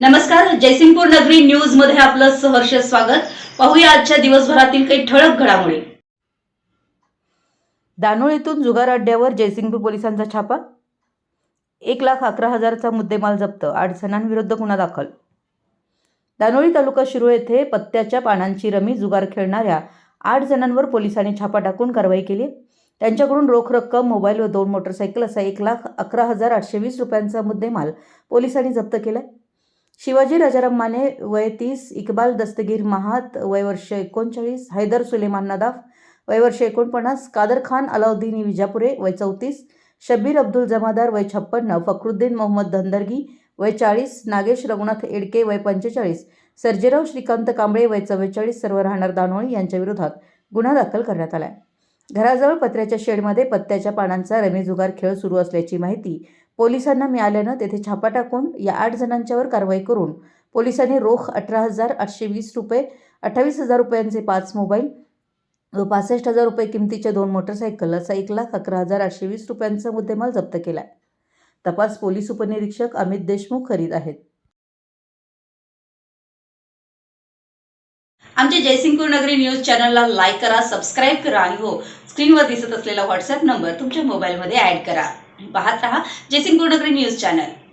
नमस्कार जयसिंगपूर नगरी न्यूजमध्ये आपलं सहर्ष स्वागत. पाहूया आजच्या दिवसभरातील काही ठळक घडामोडी. दानोळीतून जुगार अड्ड्यावर जयसिंगपूर पोलिसांचा छापा? एक लाख अकरा हजारचा मुद्देमाल जप्त आठ जणांविरुद्ध गुन्हा दाखल. दानोळी तालुका शिरूळ येथे पत्त्याच्या पानांची रमी जुगार खेळणाऱ्या आठ जणांवर पोलिसांनी छापा टाकून कारवाई केली त्यांच्याकडून रोख रक्कम मोबाईल व दोन मोटरसायकल असा एक लाख अकरा हजार आठशे वीस रुपयांचा मुद्देमाल पोलिसांनी जप्त केला शिवाजी राजाराम माने वय तीस इकबाल दस्तगीर महात वय वर्ष एकोणचाळीस हैदर सुलेमान नदाफ वय वर्ष एकोणपन्नास कादर खान अलाउद्दीन विजापुरे वय चौतीस शब्बीर अब्दुल जमादार वय छप्पन्न फखरुद्दीन मोहम्मद धंदरगी वय चाळीस नागेश रघुनाथ एडके वय पंचेचाळीस सर्जेराव श्रीकांत कांबळे वय चव्वेचाळीस सर्व राहणार दानोळी यांच्या विरोधात गुन्हा दाखल करण्यात आला घराजवळ पत्र्याच्या शेडमध्ये पत्त्याच्या पानांचा रमी जुगार खेळ सुरू असल्याची माहिती पोलिसांना मिळाल्यानं तेथे छापा टाकून या आठ जणांच्यावर कारवाई करून पोलिसांनी रोख अठरा हजार आठशे वीस रुपये अठ्ठावीस हजार रुपयांचे पाच मोबाईल व पासष्ट हजार रुपये किमतीच्या दोन मोटरसायकल असा एक लाख अकरा हजार आठशे वीस रुपयांचा मुद्देमाल जप्त केला तपास पोलीस उपनिरीक्षक अमित देशमुख करीत आहेत. आमच्या जयसिंगपूर नगरी न्यूज चॅनलला लाईक करा सबस्क्राईब करा आणि हो स्क्रीनवर दिसत असलेला व्हॉट्सअप नंबर तुमच्या मोबाईलमध्ये ऍड करा. पाहत रहा. जयसिंग नगरी न्यूज चॅनल.